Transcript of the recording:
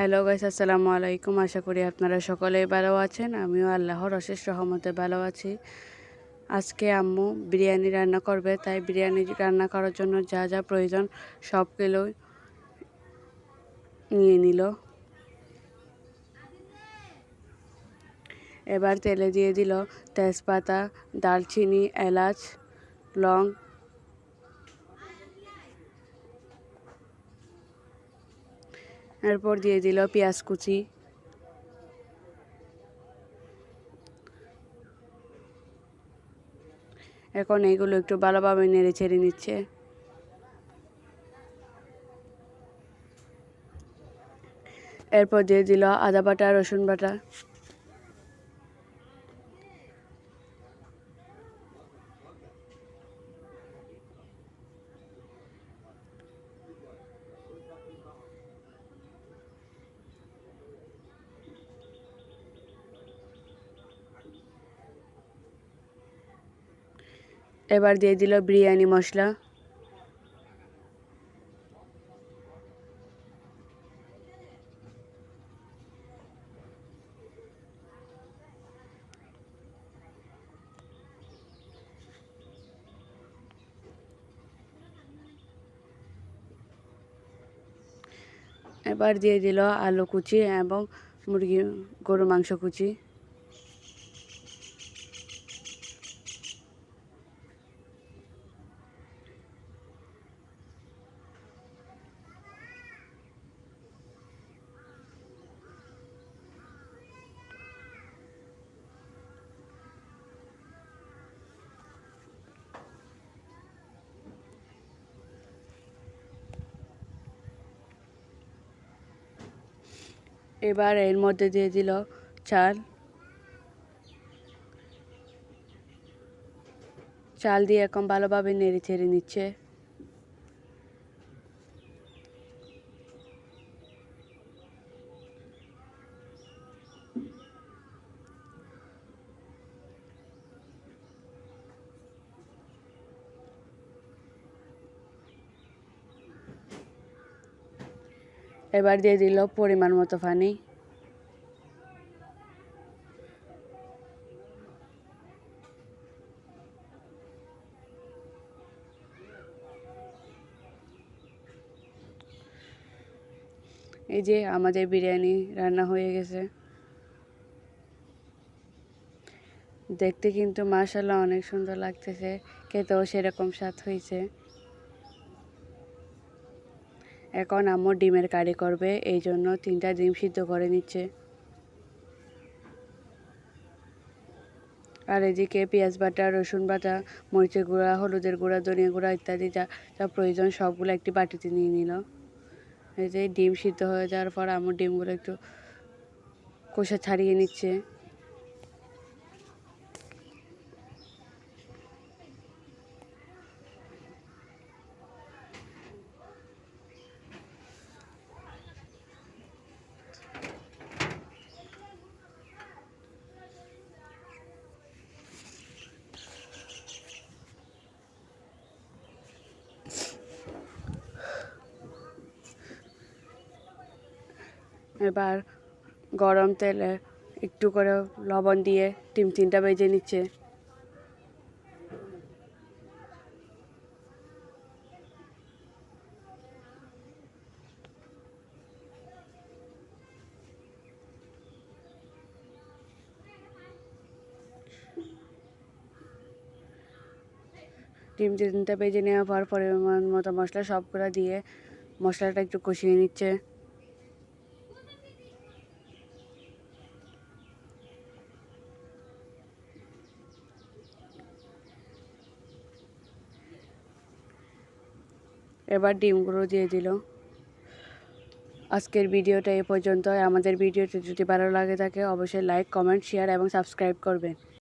Hello guys আসসালামু আলাইকুম আশা করি আপনারা সকলেই ভালো আছেন। আমিও আল্লাহর অশেষ রহমতে ভালো আছি। আজকে আম্মু বিরিয়ানি রান্না করবে, তাই বিরিয়ানি রান্না করার জন্য যা যা প্রয়োজন সবগুলো নিয়ে নিল। এবার তেলে দিয়ে দিল তেজপাতা, দারচিনি, এলাচ, লং এরপর দিয়ে দিল পেঁয়াজ কুচি। এখন এইগুলো একটু ভালোভাবে নেড়ে ছেড়ে নিচ্ছে। এরপর দিয়ে দিল আদা বাটা, রসুন বাটা। এবার দিয়ে দিল বিরিয়ানি মশলা। এবার দিয়ে দিল আলু কুচি এবং মুরগি গরু মাংস কুচি। এবার এর মধ্যে দিয়ে দিল চাল। চাল দিয়ে এখন ভালোভাবে নেড়ে ছেড়ে নিচ্ছে। এবার দিয়ে দিল পরিমাণ মতো পানি। এই যে আমাদের বিরিয়ানি রান্না হয়ে গেছে। দেখতে কিন্তু মাশাল্লাহ অনেক সুন্দর লাগতেছে, খেতেও সেরকম স্বাদ হয়েছে। এখন আম্মু ডিমের কারি করবে, এই জন্য তিনটা ডিম সিদ্ধ করে নিচ্ছে। আর এদিকে পেঁয়াজ বাটা, রসুন বাটা, মরিচের গুঁড়া, হলুদের গুঁড়া, ধনিয়া গুঁড়া ইত্যাদি যা যা প্রয়োজন সবগুলো একটি বাটিতে নিয়ে নিল। এই যে ডিম সিদ্ধ হয়ে যাওয়ার পর আমার ডিমগুলো একটু কষা ছাড়িয়ে নিচ্ছে। এবার গরম তেলে একটু করে লবণ দিয়ে তিনটা বেজে নিচ্ছে। ডিম তিনটা বেজে নেওয়ার পর পরিমাণ মতো মশলা সবগুলো দিয়ে মশলাটা একটু কষিয়ে নিচ্ছে। এবার ডিমগুলো দিয়ে দিল। আজকের ভিডিওটা এ পর্যন্ত আমাদের ভিডিওটি যদি ভালো লাগে থাকে, অবশ্যই লাইক কমেন্ট শেয়ার এবং সাবস্ক্রাইব করবেন।